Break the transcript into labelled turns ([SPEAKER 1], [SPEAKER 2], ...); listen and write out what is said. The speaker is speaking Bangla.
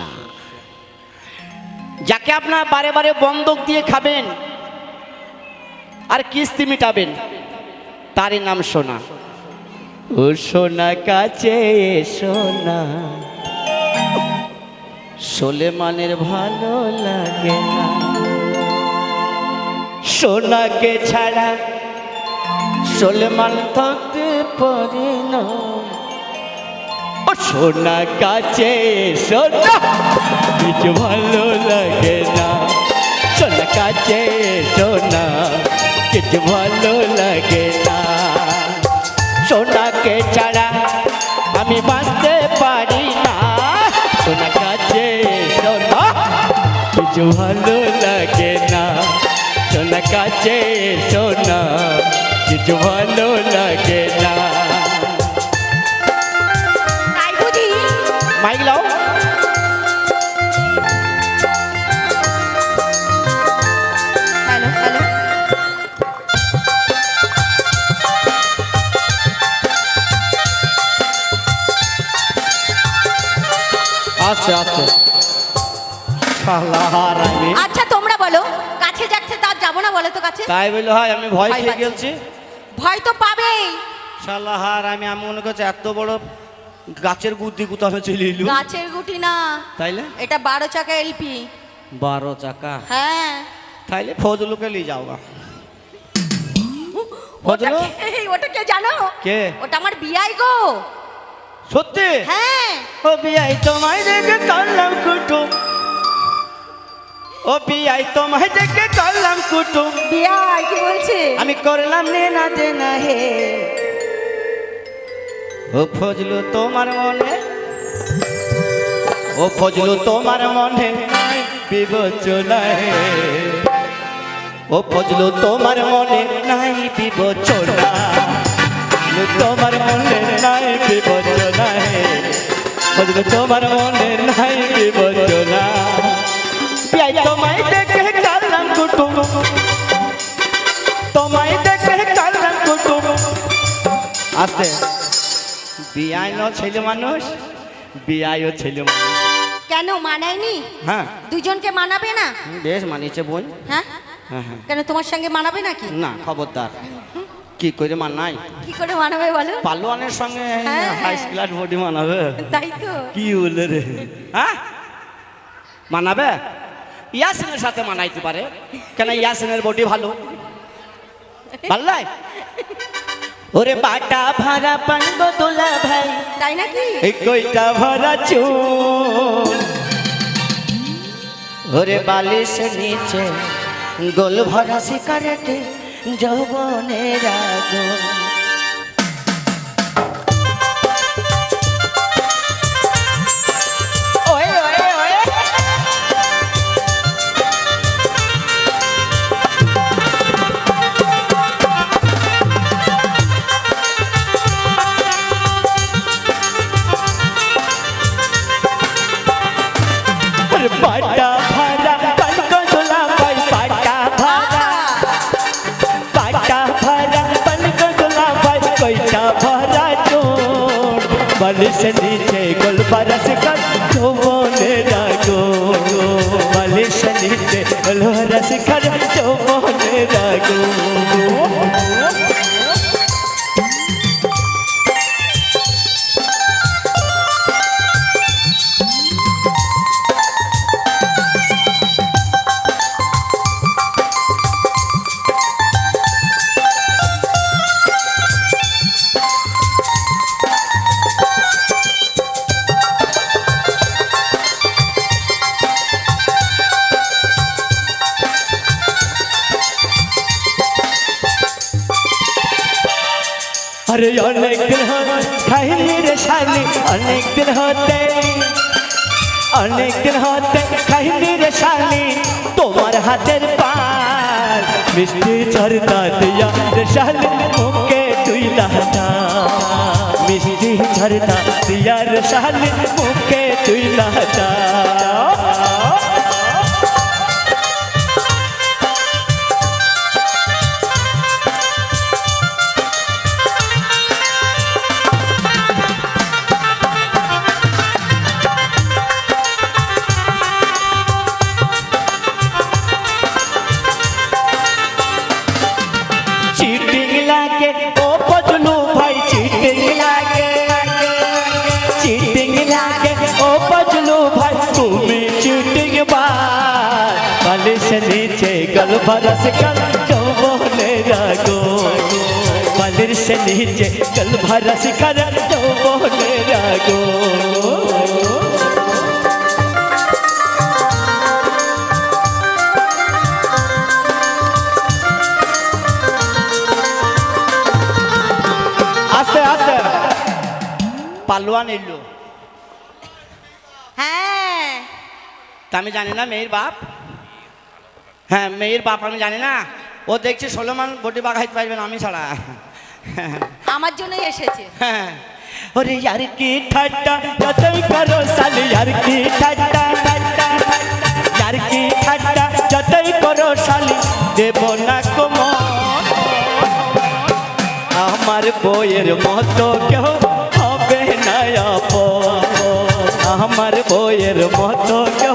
[SPEAKER 1] না। যাকে আপনার বারে বারে বন্ধক দিয়ে খাবেন আর কিস্তি মিটাবেন, তারই নাম সোনা। ও সোনা কাছে সোনা সোলেমানের ভালো লাগে না। সোনাকে ছাড়া সোলেমান থাকতে পারে না। ও সোনা কাছে সোনা কিছু ভালো লাগে না। সোনা কাছে সোনা কিছু ভালো লাগে না। সোনাকে ছাড়া আমি বাঁচতে পারি না। সোনা কাছে সোনা কিছু ভালো লাগে না। সোনা কাছে সোনা কিছু ভালো লাগে না। আস্তে শালার
[SPEAKER 2] আচ্ছা তোমরা বলো কাছে যাচ্ছে তার যাব না বলো তো কাছে?
[SPEAKER 1] তাই বলে হয় আমি ভয় খেয়ে। গেলছি।
[SPEAKER 2] ভয় তো পাবেই।
[SPEAKER 1] শালাহার আমি আমি মনে করছি এত বড় গাছের গুতো আমি চলে এলু।
[SPEAKER 2] গাছের গুটি না।
[SPEAKER 1] তাইলে
[SPEAKER 2] এটা বারো চাকা এলপি।
[SPEAKER 1] বারো চাকা।
[SPEAKER 2] হ্যাঁ।
[SPEAKER 1] তাইলে ফজলুকে নিয়ে যাও ফজলু?
[SPEAKER 2] ওটা কে জানো?
[SPEAKER 1] কে?
[SPEAKER 2] ওটা আমার বিয়াই গো।
[SPEAKER 1] সত্যি?
[SPEAKER 2] হ্যাঁ।
[SPEAKER 1] ও বিয়াই তোমায় দেখে করলাম কুটুম ও বিয়াই তোমায় দেখে করলাম কুটুম
[SPEAKER 2] বিয়াই কি বলছে?
[SPEAKER 1] আমি করলাম নে না দে না হে। ও ফজলু তোমার মনে ও ফজলু তোমার মনে নাই বিবেচনা হে ও ফজলু তোমার মনে নাই বিবেচনা তোমার মনে নাই বিবেচনা হে। তোমার মনে নাই বিবেচনা পিয়াই তোমায় দেখে কালাম কুটুম। তোমায় দেখে কালাম কুটুম। আস্তে বিয়াই ন ছেলে মানুষ বিয়াইও ছেলে মানুষ।
[SPEAKER 2] কেন মানায়নি?
[SPEAKER 1] হ্যাঁ।
[SPEAKER 2] দুজনকে মানাবে না?
[SPEAKER 1] বেশ মানিয়েছে বোন।
[SPEAKER 2] হ্যাঁ?
[SPEAKER 1] হ্যাঁ হ্যাঁ।
[SPEAKER 2] কেন তোমার সঙ্গে মানাবে নাকি?
[SPEAKER 1] না খবরদার। কি করে মানাই
[SPEAKER 2] কি করে মানাবে বলো?
[SPEAKER 1] পালোয়ানের সঙ্গে
[SPEAKER 2] হ্যাঁ।
[SPEAKER 1] হাই স্কুলার বডি মানাবে?
[SPEAKER 2] তাই তো।
[SPEAKER 1] কি বলে রে? হ্যাঁ? মানাবে? ইয়াসিনের সাথে মানাইতে পারে। কেন ইয়াসিনের বডি ভালো? পাল্লাই ওরে বাটা ভাড়া পানবো তোলা ভাই।
[SPEAKER 2] তাই নাকি?
[SPEAKER 1] এই কইটা ভরা চুল ওরে বালিশ নিচে গোল ভরা সিগারেটে যৌবনের আগুন। బలిసె నీచే గొల్పరస. আরে অনেক দিন খাইনি রে শালি, অনেক দিন হতে। অনেক দিন হতে খাইনি রে শালি, তোমার হাতের পার মিষ্টি ঝরনা দিয়া রে শালি, মুখে তুই লাহনা মিষ্টি ঝরনা দিয়া রে শালি, মুখে তুই লাহনা নিচে গলভা রসিকা যৌবনে রাগো। বালির সে নিচে গলভা রসিকা যৌবনে রাগো। আস্তে আস্তে। পালোয়ান এলো।
[SPEAKER 2] হ্যাঁ।
[SPEAKER 1] তা আমি জানি না মেয়ের বাপ। হ্যাঁ মেয়ের বাপ আমি জানি না ও দেখছি ষোলো মান বটি বাগাইতে পারবে না আমি ছাড়া
[SPEAKER 2] আমার জন্যই এসেছে
[SPEAKER 1] হ্যাঁ ওরে यार की ঠাট্টা যতই করো সালি यार की ঠাট্টা ঠাট্টা यार की ঠাট্টা যতই করো সালি দেব না কম আমার বইয়ের মতো কেউ হবে না আপন। আমার বইয়ের মতো কেউ